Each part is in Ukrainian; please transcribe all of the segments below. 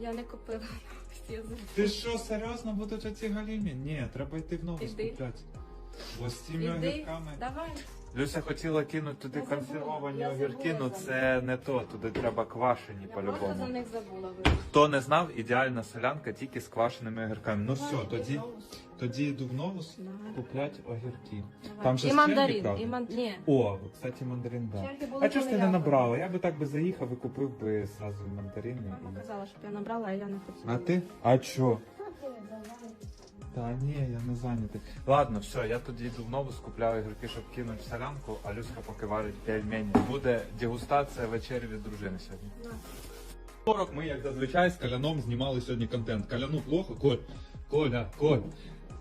Я не купила. Ти що, серйозно будуть оці галімі? Ні, треба йти в нову Іди. скупляти. З цими Іди, огірками. давай. Люся хотіла кинути туди Я забула, консервовані я огірки, забула ну за це не то, туди треба квашені Я просто за по-любому. них забула. вибач. Хто не знав, ідеальна солянка тільки з квашеними огірками. Ну все, тоді, тоді йду в новус Давай. куплять огірки. Давай. Там же і мандарин, черги, і ман... Ні. О, кстати, мандарин, да. Черги були А чого ж ти коли не я набрала? Я би так би заїхав і купив би зразу мандарини. Мама казала, щоб я набрала, а я не хотіла. А ти? А чо? Та ні, я не зайнятий. Ладно, все, я тоді йду в нову, скупляю огірки, щоб кинути солянку, а Люська поки варить пельмені. Буде дегустація вечері від дружини сьогодні. На. 40 ми, як зазвичай, з Каляном знімали сьогодні контент. Каляну плохо, Коль, Коля, Коль.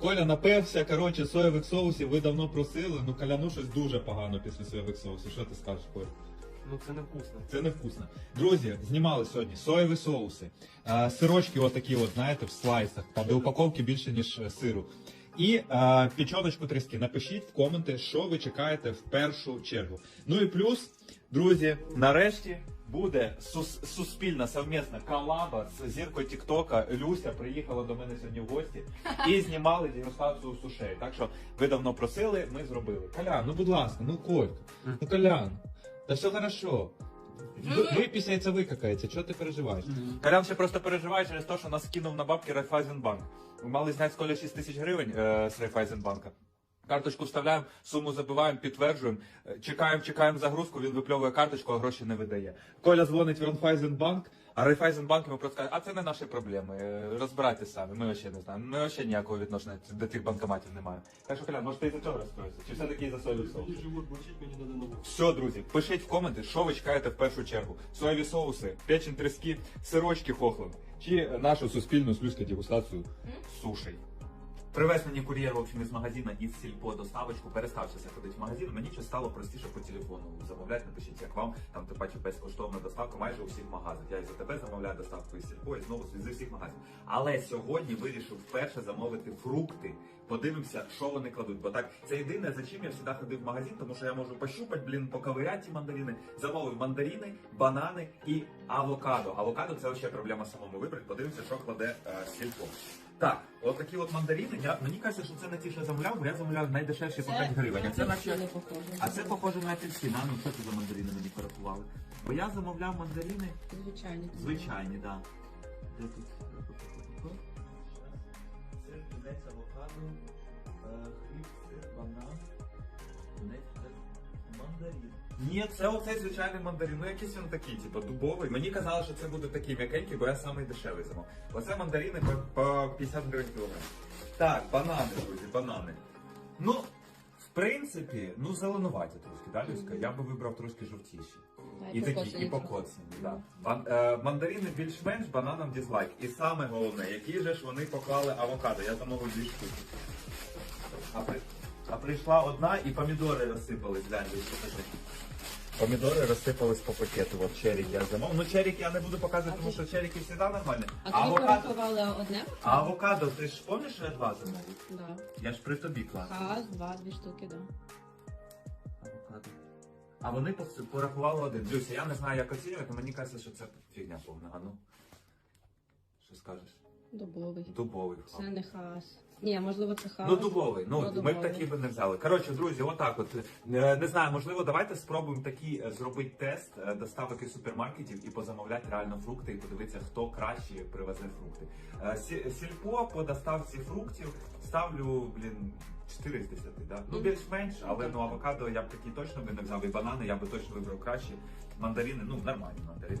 Коля напевся, коротше, соєвих соусів ви давно просили, ну Каляну щось дуже погано після соєвих соусів. Що ти скажеш, Коль? Ну це невкусно. Це невкусно. Друзі, знімали сьогодні соєві соуси, е, сирочки отакі, от, знаєте, в слайсах, там де упаковки більше, ніж е, сиру. І е, печоночку тріски. Напишіть в коменти, що ви чекаєте в першу чергу. Ну і плюс, друзі, нарешті буде сус- суспільна совмісна колаба з зіркою Тіктока. Люся приїхала до мене сьогодні в гості і знімали дегустацію сушей. Так що ви давно просили, ми зробили. Колян, ну будь ласка, ну Колька, ну Колян, та все хорошо. Ви, випісняється, викакається, чого ти переживаєш? Колян ще просто переживає через те, що нас кинув на бабки Райфайзенбанк. Ми мали зняти з Коля 6 тисяч гривень е, з Райфайзенбанка. Карточку вставляємо, суму забиваємо, підтверджуємо, е, чекаємо, чекаємо загрузку, він випльовує карточку, а гроші не видає. Коля дзвонить в Райфайзенбанк, а Райфайзенбанк йому просто каже, а це не наші проблеми, Розбирайте самі, ми ще не знаємо. Ми ще ніякого відношення до тих банкоматів не маємо. Так що, Коля, може ти і за цього розстроїшся? Чи все-таки і за соєві соус? Все, друзі, пишіть в коменти, що ви чекаєте в першу чергу. Соєві соуси, печень трески, сирочки хохлин. Чи нашу суспільну слюзьку дегустацію сушей. Привез мені кур'єр в общем, із магазину із сільпо доставочку, перестався ходити в магазин. Мені щось стало простіше по телефону замовляти, напишіть, як вам, там тим паче безкоштовна доставка майже у всіх магазинах. Я і за тебе замовляю доставку із сільпо, і знову зі всіх магазинів. Але сьогодні вирішив вперше замовити фрукти. Подивимося, що вони кладуть. Бо так це єдине, за чим я завжди ходив в магазин, тому що я можу пощупати, блін, поковиряти ті мандарини. Замовив мандарини, банани і авокадо. Авокадо це ще проблема самому вибрати. Подивимося, що кладе е, сільпо. Так, от такі от мандарини. Я мені кажеться, що це не ті, що я замовляв, бо я замовляв найдешевші по 5 гривень. А це наче не похоже. а це похоже на апельсин. А ну що це за мандарини мені порахували? Бо я замовляв мандарини Звичайно. звичайні, так. Де тут? Це тунець авокадо, е, хліб, сир, банан, тунець, мандарин. Ні, це оцей звичайний мандарин. Ну якийсь він такий, типу, дубовий. Мені казали, що це буде такий м'якенький, бо я самий дешевий замов. Оце мандарини по, по 50 гривень кілограм. Так, банани, друзі, банани. Ну, в принципі, ну зеленуваті трошки, да, Люська? Я би вибрав трошки жовтіші. І такі, і покоцані, да. Бан, е, мандарини більш-менш, бананам дізлайк. І саме головне, які же ж вони поклали авокадо. Я замовив дві штуки. А, при, а прийшла одна і помідори розсипались, глянь, десь покажи. Помідори розсипались по пакету, от черік я замовив. Ну черік я не буду показувати, тому що черіки завжди нормальні. А А тобі авокадо, порахували одне? а авокадо, ти ж пам'ятаєш, що я два замовив? Да. Я ж при тобі клас. Раз, два, дві штуки, да. Авокадо. А вони пос- порахували один. Люся, я не знаю, як оцінювати, мені кажеться, що це фігня повна. А ну. Що скажеш? Дубовий. Дубовий. Це не хас. Ні, можливо, це хас. Ну, дубовий. Ну, Ну, ми б такі би не взяли. Коротше, друзі, отак от. Е, Не знаю, можливо, давайте спробуємо такий е, зробити тест е, доставок із супермаркетів і позамовляти реально фрукти і подивитися, хто краще привезе фрукти. Е, сі- Сільпо по доставці фруктів ставлю, блін. 4 з 10, да? Ну, більш-менш, але ну авокадо я б такі точно би не взяв, і банани я би точно вибрав краще. Мандарини, ну нормальні мандарини.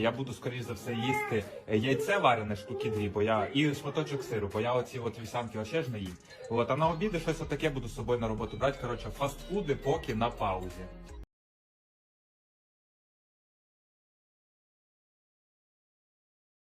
я буду скоріш за все їсти е, яйце варене штуки дві, бо я і шматочок сиру, бо я оці от вівсянки вообще ж не їм. От а на обіди щось таке буду з собою на роботу брати. Коротше, фастфуди поки на паузі.